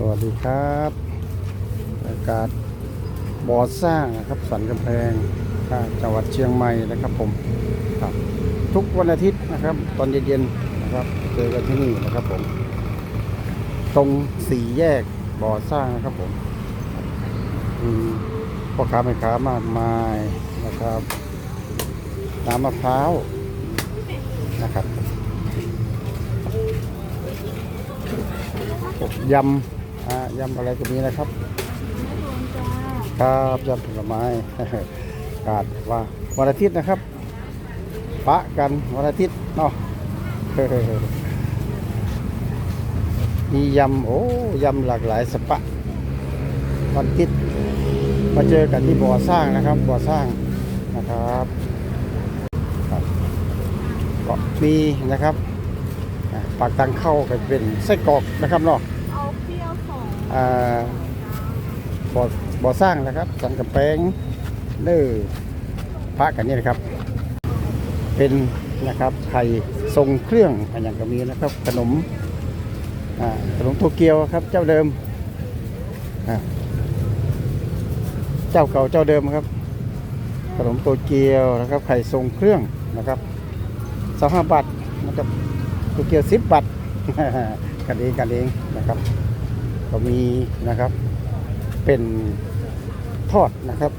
สวัสดีครับ อากาศบ่อสร้างนะครับสันกำแพงจังหวัดเชียงใหม่นะครับผมครับทุกวันอาทิตย์นะครับ ตอนเย็นๆนะครับเจอกันที่นี่นะครับผม ตรงสี่แยกบ่อสร้างนะครับผมมีพ่อค้าแม่ค้ามากมายนะครับน้ำมะพร้าวนะครับยำ อ่ายำอะไรก็มีนะครับ ครับยำผลไม้กาดว่าวันอาทิตย์นะครับปะกันวันอาทิตย์เนาะมียำโอ้ยำหลากหลายสปะวันอาทิตย์มาเจอกันที่บ่อสร้างนะครับบ่อสร้างนะครับครับก็มีนะครับอ่าปากตังเข้าก็เป็นไส้กรอกนะครับเนาะ บ่อบ่อสร้างนะครับสันกำแพงเด้อพระกันนี่นะครับ เป็นนะครับไข่ทรงเครื่องอย่างก็มีนะครับ ขนมขนมโตเกียวครับเจ้าเดิม เจ้าเก่าเจ้าเดิมครับ ขนมโตเกียวนะครับ ไข่ทรงเครื่องนะครับสองห้าบาทนะครับโตเกียวสิบบาทกันเองกันเองนะครับ ก็มีนะครับ เป็นทอดนะครับ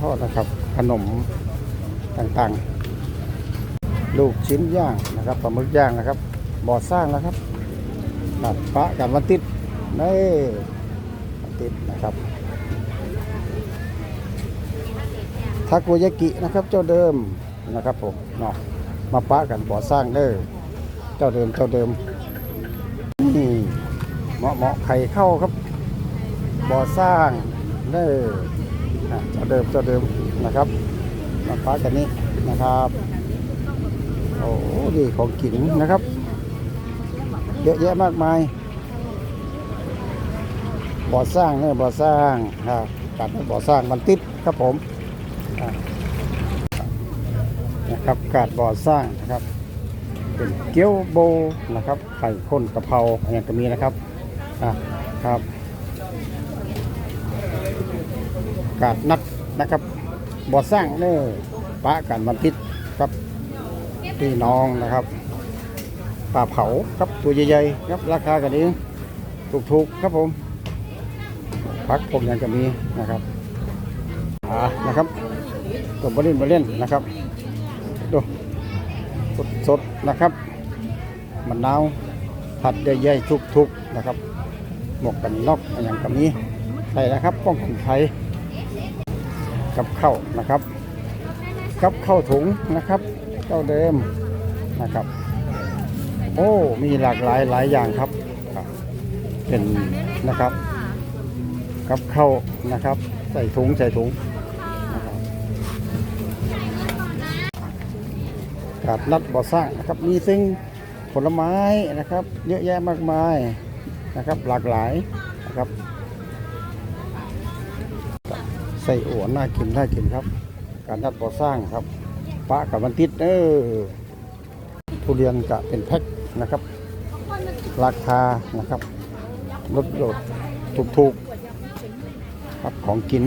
ทอดนะครับ ขนมต่างๆ ลูกชิ้นย่างนะครับปลาหมึกย่างนะครับบ่อสร้างนะครับตัดปะกันวันติดนี่วันติดนะครับทาโกยากินะครับ เจ้าเดิมนะครับผมเนาะมาปะกันบ่อสร้างเด้อเจ้าเดิมเจ้าเดิมนี่ เหมาะเหมาะไข่เข้าครับ บ่อสร้างได้อะเจ้าเดิมเจ้าเดิมนะครับมาฟ้ากันนี้นะครับโอ้โหนี่ของกินนะครับ เยอะแยะมากมายบ่อสร้างเนี่ยบ่อสร้างครับกัดบ่อสร้างมันติดครับผมนะครับกาดบ่อสร้างนะครับเป็นเกี๊ยวโบนะครับไข่ข้นกะเพราอะไรอย่างก็มีนะครับ อะครับกาดนัดนะครับบ่อสร้างเน้อปะกันวันทิศครับพี่น้องนะครับปลาเผาครับตัวใหญ่ๆครับราคากันเองถูกๆครับผมพักผมยังก็มีนะครับอ่านะครับตัวบริเล่นบริเล่นนะครับดูสดสดๆนะครับมะนาวผัดใหญ่ๆทุกๆนะครับ หมวกกันน็อกอะไรอย่างกับนี้ใส่นะครับป้องกันภัยกับเข้านะครับ กับเข้าถุงนะครับเจ้าเดิมนะครับ โอ้มีหลากหลายหลายอย่างครับเป็นนะครับ กับเข้านะครับ ใส่ถุงใส่ถุงนะครับกาดนัดบ่อสร้างนะครับมีสิ่งผลไม้นะครับ เยอะแยะมากมาย นะครับหลากหลายนะครับใส่อัวน่ากินน่ากินครับ การนัดบ่อสร้างครับปะกับวันติดเออทุเรียนกะเป็นแพ็คนะครับ ราคานะครับลดโดดถูกๆครับของกิน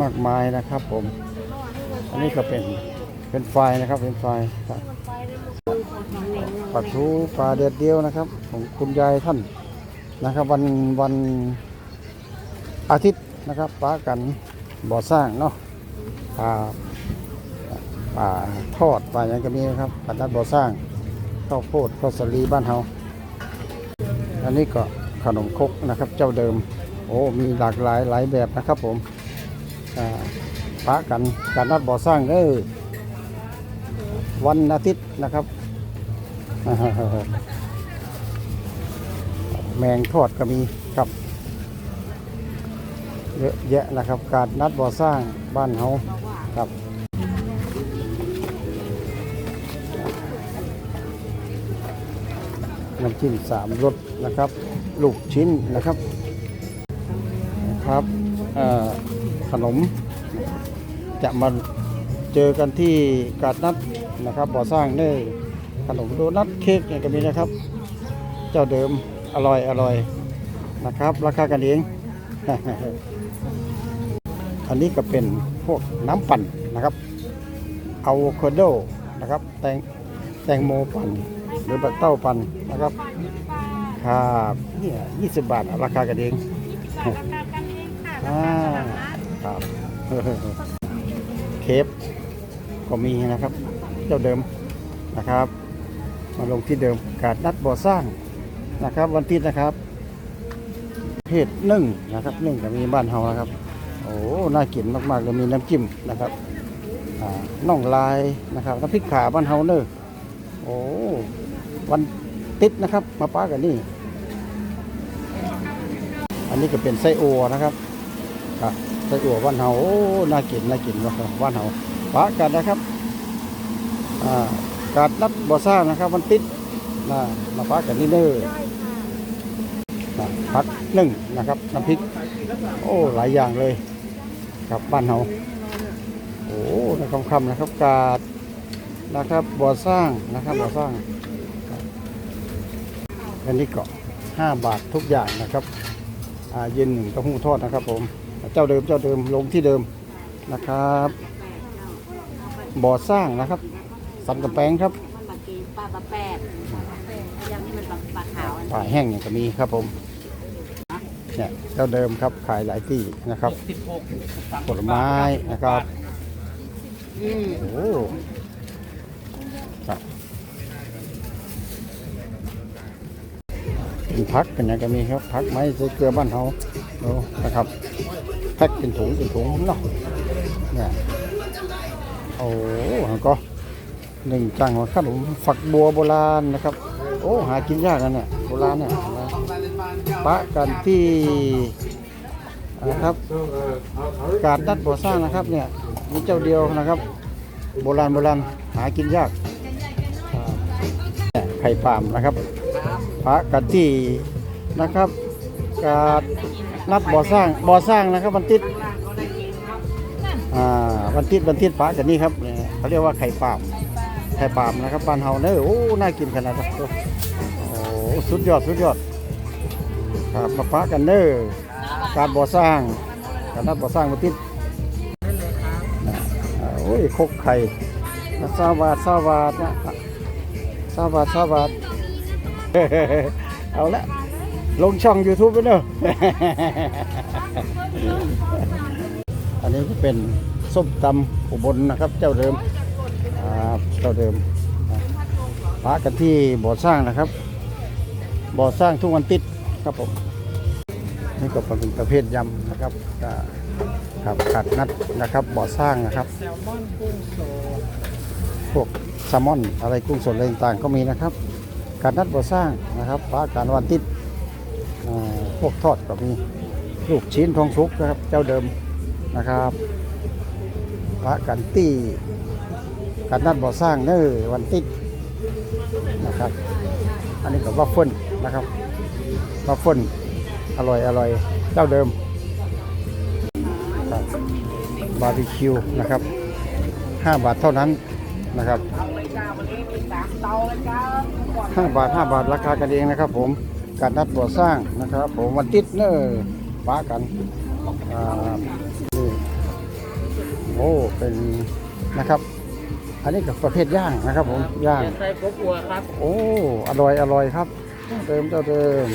มากมายนะครับผม อันนี้ก็เป็นเป็นไฟนะครับเป็นไฟครับ ปลาทูปลาเด็ดเดียวนะครับ ของคุณยายท่านนะครับ วันวันอาทิตย์นะครับปลากันบ่อสร้างเนาะปลาปลาทอดปลาอย่างก็มีนะครับปลาดัดบ่อสร้างข้าวโพดข้าวสาลีบ้านเฮาอันนี้ก็ขนมครกนะครับ เจ้าเดิม โอ้มีหลากหลายหลายแบบนะครับผมปลากันการนัดบ่อสร้างเด้อวันอาทิตย์นะครับ แมงทอดก็มีครับ เยอะแยะนะครับ การนัดบ่อสร้างบ้านเฮาครับน้ำจิ้มสามรสนะครับ ลูกชิ้นนะครับครับขนมจะมาเจอกันที่กาดนัดนะครับบ่อสร้างได้ ขนมโดนัทเค้กเนี่ยก็มีนะครับ เจ้าเดิมอร่อยอร่อยนะครับ ราคากันเอง อันนี้ก็เป็นพวกน้ำปั่นนะครับอะโวคาโดนะครับ แตงแตงโมปั่นหรือบัตเต้าปั่นนะครับครับเนี่ยยี่สิบบาทราคากันเองอ่าครับเคฟก็มีนะครับ เจ้าเดิมนะครับ มาลงที่เดิมกาดนัดบ่อสร้างนะครับ วันที่นะครับเพศนึ่งนะครับนึ่งก็มีบ้านเฮานะครับ โอ้น่ากินมากๆเลยมีน้ำจิ้มนะครับน่องลายนะครับน้ำพริกขาบ้านเฮาเนอะโอ้วันติดนะครับ มาป้ากันนี่ อันนี้ก็เป็นไส้อัวนะครับครับไส้อัวบ้านเฮาโอ้น่ากินน่ากินว่ะบ้านเฮาป้ากันนะครับอ่า การนัดบ่อสร้างนะครับมันติดนะมาป้ากันนี่เนอะนะพักหนึ่งนะครับน้ำพริก โอ้หลายอย่างเลยครับบ้านเฮาโอ้ในคำคำๆนะครับกาดนะครับบ่อสร้างนะครับบ่อสร้างครับอันนี้ก็ห้าบาททุกอย่างนะครับอ่าเย็นหนึ่งเต้าหู้ทอดนะครับผมเจ้าเดิมเจ้าเดิมลงที่เดิมนะครับ บ่อสร้างนะครับ สันกำแพงครับมันปลาเกมปลาปลาแปดยังนี่มันปลาปลาขาวอันป่าแห้งเนี่ยก็มีครับผมเนี่ยเจ้าเดิมครับขายหลายที่นะครับผลไม้นะครับอืมโอ้ครับเป็นพักเป็นอย่างก็มีครับพักไม้ใส่เกลือบ้านเขาโอ้นะครับแพ็คเป็นถุงเป็นถุงเนาะเนี่ยโอ้หันก็ หนึ่งจังของขนมฝักบัวโบราณนะครับ โอ้หากินยากนะเนี่ยโบราณเนี่ยนะปะกันที่นะครับการดัดบ่อสร้างนะครับเนี่ยมีเจ้าเดียวนะครับ โบราณโบราณหากินยากเนี่ยไข่ปาล์มนะครับพระกันที่นะครับการนัดบ่อสร้างบ่อสร้างนะครับมันติดอ่าวันติดวันติดพระกันนี่ครับเขาเรียกว่าไข่ปาล์ม ข่ปามนะครับบ้านเฮาเนอะโอ้น่ากินขนาดนั้นโอ้สุดยอดสุดยอดครับมาปะกันเนอะการบ่อสร้างการนัดบ่อสร้างมันติดโอ้ยคกไข่สาบาทสาบาทนะสาบาทสาบาทเอาละลงช่อง YouTube ไปเนอะอันนี้ก็เป็นส้มตำอุบลนะครับ เจ้าเดิม เจ้าเดิมพากันที่บ่อสร้างนะครับ บ่อสร้างทุกวันติดครับผมนี่ก็เป็นประเภทยำนะครับครับขัดนัดนะครับบ่อสร้างนะครับพวกแซลมอนอะไรกุ้งสดอะไรต่างๆก็มีนะครับการนัดบ่อสร้างนะครับปลาการวันติดพวกทอดก็มีลูกชิ้นทองสุกนะครับเจ้าเดิมนะครับปลากันตี้ การนัดบ่อสร้างเนอวันติดนะครับ อันนี้ก็วัฟเฟิลนะครับวัฟเฟิลอร่อยอร่อยเจ้าเดิมครับบาร์บีคิวนะครับ 5 บาทเท่านั้นนะครับ5บาท 5 บาทราคากันเองนะครับ ผมการนัดก่อสร้างนะครับ ผมวันติดเนอร์ป้ากันอ่านี่โอ้เป็นนะครับ อันนี้กับประเภทย่างนะครับผมย่างใส่กบอัวครับ โอ้อร่อยอร่อยครับ เติมเจ้าเดิม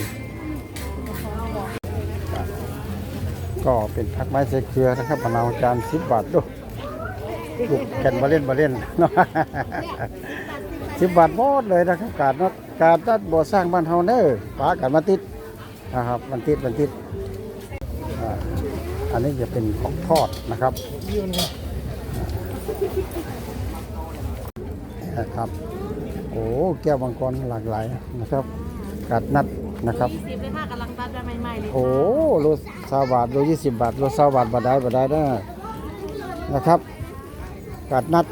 ก็เป็นผักไม้ใส่เกลือนะครับมะนาวจานสิบบาทดูลูกแกันมาเล่นมาเล่นเนาะสิบบาทหมดเลยนะครับการนัดการนัดบ่อสร้างบ้านเฮาเนอร์ปากันมาติดนะครับมันติดมันติดอ่าอันนี้จะเป็นของทอดนะครับ นะครับ โอ้แก้วมังกรหลากหลายนะครับการนัดนะครับสิบเลยค่ะกำลังตัดได้ใหม่ๆเลยโอ้โลสาบาทโลยี่สิบบาทโลสาบาทบาทได้บาทได้นะนะครับกัดนัด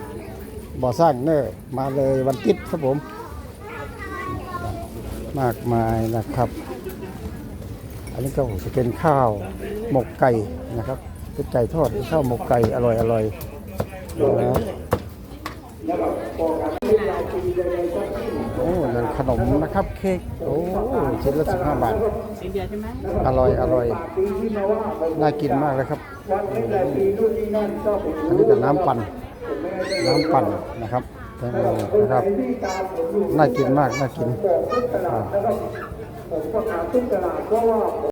บ่อสร้างเนอร์มาเลยวันติดครับผม มากมายนะครับ อันนี้ก็จะเป็นข้าวหมกไก่นะครับเป็นไก่ทอดข้าวหมกไก่อร่อยอร่อยนะ โอ้นั่นขนมนะครับเค้กโอ้ชิ้นละสิบห้าบาทสีเดียวใช่ไหมอร่อยอร่อยน่ากินมากเลยครับอันนี้ก็น้ำปั่นน้ำปั่นนะครับแตงโมนะครับน่ากินมากน่ากินอ่า